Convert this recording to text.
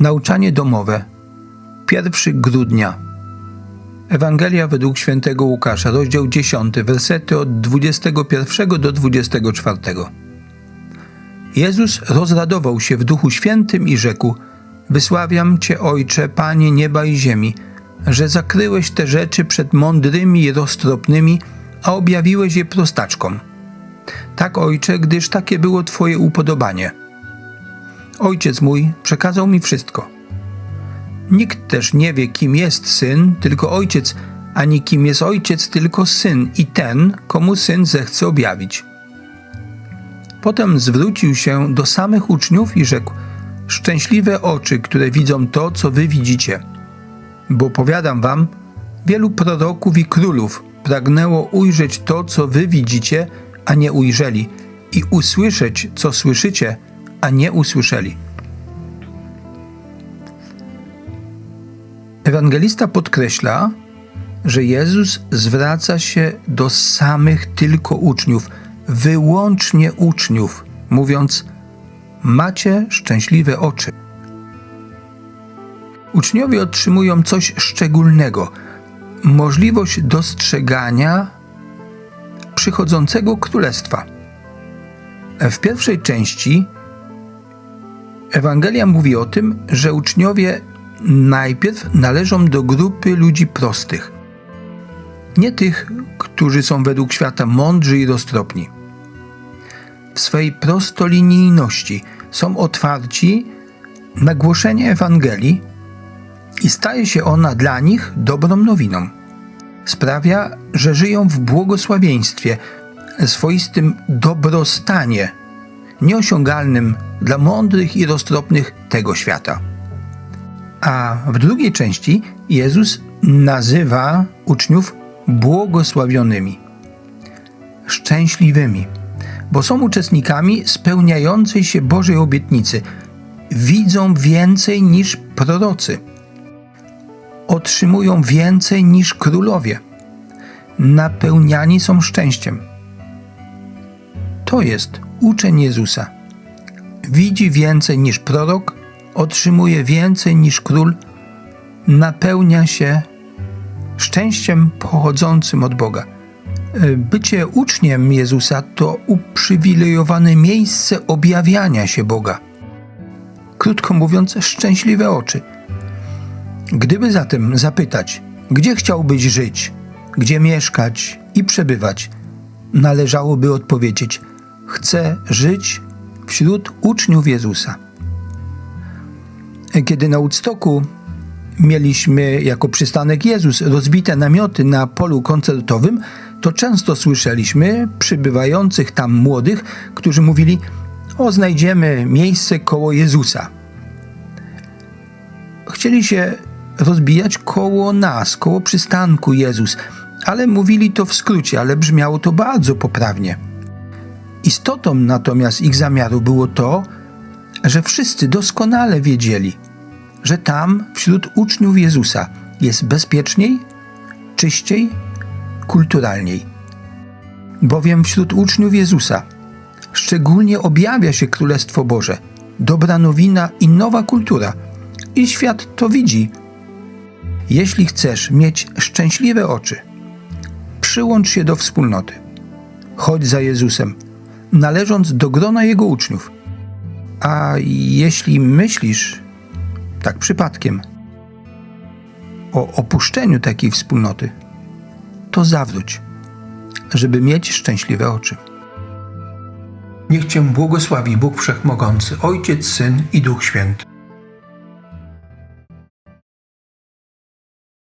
Nauczanie domowe. 1 grudnia. Ewangelia według świętego Łukasza, rozdział 10, wersety od 21 do 24. Jezus rozradował się w Duchu Świętym i rzekł: Wysławiam Cię, Ojcze, Panie nieba i ziemi, że zakryłeś te rzeczy przed mądrymi i roztropnymi, a objawiłeś je prostaczkom. Tak, Ojcze, gdyż takie było Twoje upodobanie. Ojciec mój przekazał mi wszystko. Nikt też nie wie, kim jest syn, tylko ojciec, ani kim jest ojciec, tylko syn i ten, komu syn zechce objawić. Potem zwrócił się do samych uczniów i rzekł: Szczęśliwe oczy, które widzą to, co wy widzicie. Bo powiadam wam, wielu proroków i królów pragnęło ujrzeć to, co wy widzicie, a nie ujrzeli, i usłyszeć, co słyszycie, a nie usłyszeli. Ewangelista podkreśla, że Jezus zwraca się do samych tylko uczniów, wyłącznie uczniów, mówiąc: Macie szczęśliwe oczy. Uczniowie otrzymują coś szczególnego możliwość dostrzegania przychodzącego królestwa. W pierwszej części Ewangelia mówi o tym, że uczniowie najpierw należą do grupy ludzi prostych. Nie tych, którzy są według świata mądrzy i roztropni. W swej prostolinijności są otwarci na głoszenie Ewangelii i staje się ona dla nich dobrą nowiną. Sprawia, że żyją w błogosławieństwie, swoistym dobrostanie, nieosiągalnym dla mądrych i roztropnych tego świata. A w drugiej części Jezus nazywa uczniów błogosławionymi, szczęśliwymi, bo są uczestnikami spełniającej się Bożej obietnicy. Widzą więcej niż prorocy. Otrzymują więcej niż królowie. Napełniani są szczęściem. To jest uczeń Jezusa. Widzi więcej niż prorok, otrzymuje więcej niż król, napełnia się szczęściem pochodzącym od Boga. Bycie uczniem Jezusa to uprzywilejowane miejsce objawiania się Boga. Krótko mówiąc, szczęśliwe oczy. Gdyby zatem zapytać, gdzie chciałbyś żyć, gdzie mieszkać i przebywać, należałoby odpowiedzieć: Chcę żyć wśród uczniów Jezusa. Kiedy na Woodstocku mieliśmy jako przystanek Jezus rozbite namioty na polu koncertowym, to często słyszeliśmy przybywających tam młodych, którzy mówili: O, znajdziemy miejsce koło Jezusa. Chcieli się rozbijać koło nas, koło przystanku Jezus, ale mówili to w skrócie, ale brzmiało to bardzo poprawnie. Istotą natomiast ich zamiaru było to, że wszyscy doskonale wiedzieli, że tam, wśród uczniów Jezusa, jest bezpieczniej, czyściej, kulturalniej. Bowiem wśród uczniów Jezusa szczególnie objawia się Królestwo Boże, dobra nowina i nowa kultura. I świat to widzi. Jeśli chcesz mieć szczęśliwe oczy, przyłącz się do wspólnoty. Chodź za Jezusem, należąc do grona Jego uczniów. A jeśli myślisz, tak przypadkiem, o opuszczeniu takiej wspólnoty, to zawróć, żeby mieć szczęśliwe oczy. Niech Cię błogosławi Bóg Wszechmogący, Ojciec, Syn i Duch Święty.